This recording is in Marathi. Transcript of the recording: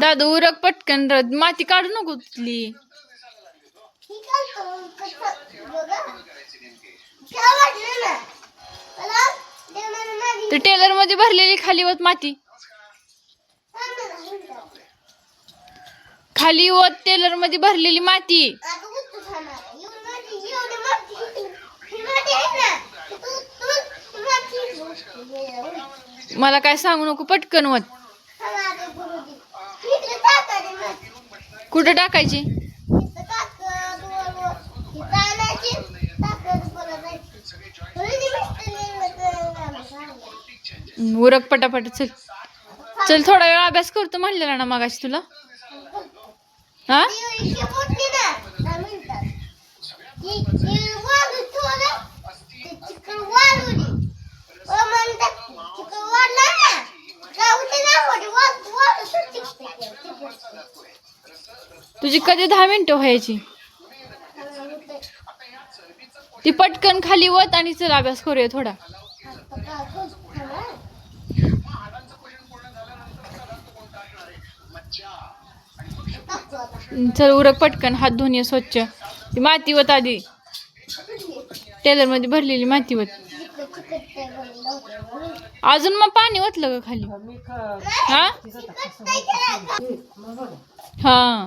दादा उरक पटकन माती काढू नको तुझली ते टेलरमध्ये भरलेली खाली वत माती. खाली वत टेलरमध्ये भरलेली माती. मला काय सांगू नको पटकन वत नेमकं सांगा. उरक पटापट चल. चल थोडा वेळ अभ्यास करतो म्हणलेला ना मगाशी तुला. हा? तुझी कधी दहा मिनिटं व्हायची? ती पटकन खाली वत आणि चल अभ्यास करूया थोडा. चल उरक पटकन हात धुणे स्वच्छ. ती माती वत आधी. टेलरमध्ये भरलेली माती वत. अजून मग पाणी ओतलं का खाली? हा? हा.